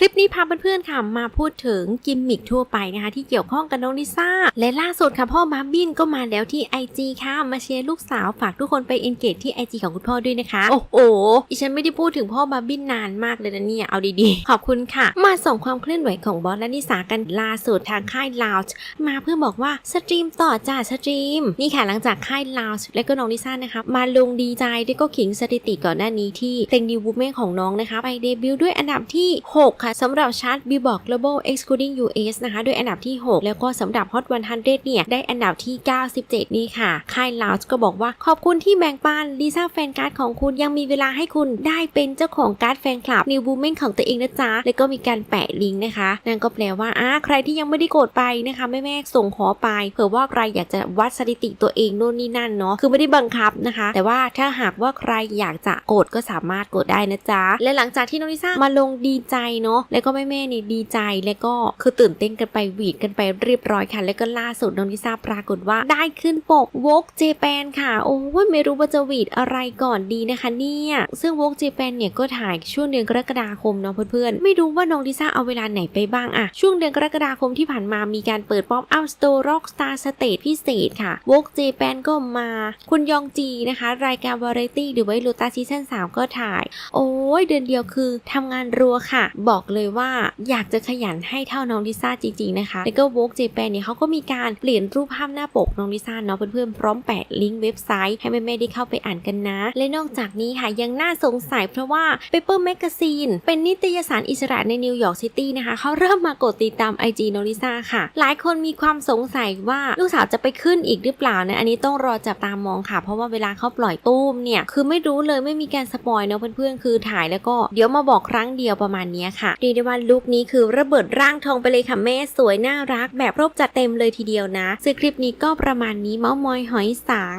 คลิปนี้พาเพื่อนๆค่ะมาพูดถึงกิมมิคทั่วไปนะคะที่เกี่ยวข้องกับน้องลิซ่า และล่าสุดค่ะพ่อมาบินก็มาแล้วที่ IG ค่ะมาเชียร์ลูกสาวฝากทุกคนไปเอนเกจที่ IG ของคุณพ่อด้วยนะคะ โอ้โหอีฉันไม่ได้พูดถึงพ่อมาบินนานมากเลยนะเนี่ยเอาดีๆ ขอบคุณค่ะ มาส่งความเคลื่อนไหวของบอสและนิสากันล่าสุดทางค่ายลาวมาเพื่อบอกว่าสตรีมต่อจ้าสตรีมนี่ค่ะหลังจากค่ายลาวและก็น้องลิซ่านะคะมาลงดีใจด้วยก็ขิงสถิติก่อนหน้านี้ที่เพลง New Woman ของน้องนะคะไปเดบิวต์ด้วยอันดับที่ 6 ค่ะสำำหรับชาร์ต Billboard Global excluding US นะคะด้วยอันดับที่ 6 แล้วก็สำหรับ Hot 100 เนี่ย ได้อันดับที่ 97 นี่ค่ะ ค่ายลาวก็บอกว่าขอบคุณที่แบ่งปันลิซ่าแฟนการ์ดของคุณยังมีเวลาให้คุณได้เป็นเจ้าของการ์ดแฟนคลับ New Woman ของตัวเองนะจ๊ะ แล้วก็มีการแปะลิงก์นะคะนั่นก็แปลว่าอ่าใครที่ยังไม่ได้กดไปนะคะแม่แม่ส่งขอไปเผื่อว่าใครอยากจะวัดสถิติตัวเองโน่นนี่นั่นเนาะคือไม่ได้บังคับนะคะ แต่ว่าถ้าหากว่าใครอยากจะกดก็สามารถกดได้นะจ๊ะและหลังจากที่น้องลิซ่ามาลงดีใจเนาะแล้วก็แม่แม่ๆนี่ดีใจแล้วก็คือตื่นเต้นกันไปหวีดกันไปเรียบร้อยค่ะ แล้วก็ล่าสุดน้องลิซ่าปรากฏว่าได้ขึ้นปกวกเจแปนค่ะ โอ้ยไม่รู้ว่าจะหวีดอะไรก่อนดีนะคะเนี่ยซึ่งวกเจแปนเนี่ยก็ถ่ายช่วงเดือนกรกฎาคมเนาะเพื่อนๆไม่รู้ว่าน้องลิซ่าเอาเวลาไหนไปบ้างอะช่วงเดือนกรกฎาคมที่ผ่านมามีการเปิดป๊อปอัพสโตร์ร็อกสตาร์สเตจพิเศษค่ะวกเจแปนก็มา คุณยองจีนะคะ รายการวาไรตี้หรือว่าลูตาซีซั่น3ก็ถ่าย โอ้ยเดือนเดียวคือทำงานรัวค่ะ บอกเลยว่าอยากจะขยันให้เท่าน้องลิซ่าจริงๆนะคะแล้วก็วกเจแปนเนี่ยเขาก็มีการเปลี่ยนรูปภาพหน้าปกน้องลิซ่าเนาะเพื่อนๆพร้อมแปะลิงก์เว็บไซต์ให้แม่ๆได้เข้าไปอ่านกันนะ และนอกจากนี้ค่ะยังน่าสงสัยเพราะว่า Paper Magazine เป็นนิตยสารอิสระในนิวยอร์กซิตี้นะคะเขาเริ่มมากดติดตาม IG น้องลิซ่าค่ะ หลายคนมีความสงสัยว่าลูกสาวจะไปขึ้นอีกหรือเปล่านะอันนี้ต้องรอจับตามองค่ะ เพราะว่าเวลาเขาปล่อยตู้มเนี่ยคือไม่รู้เลยไม่มีการสปอยเนาะเพื่อนๆคือถ่ายแล้วก็เดี๋ยวมาบอกครั้งเดียวประมาณนี้ค่ะเรียกได้ว่าลุคนี้คือระเบิดร่างทองไปเลยค่ะแม่สวยน่ารักแบบครบจัดเต็มเลยทีเดียวนะซึ่งคลิปนี้ก็ประมาณนี้เมาส์มอยหอยสาง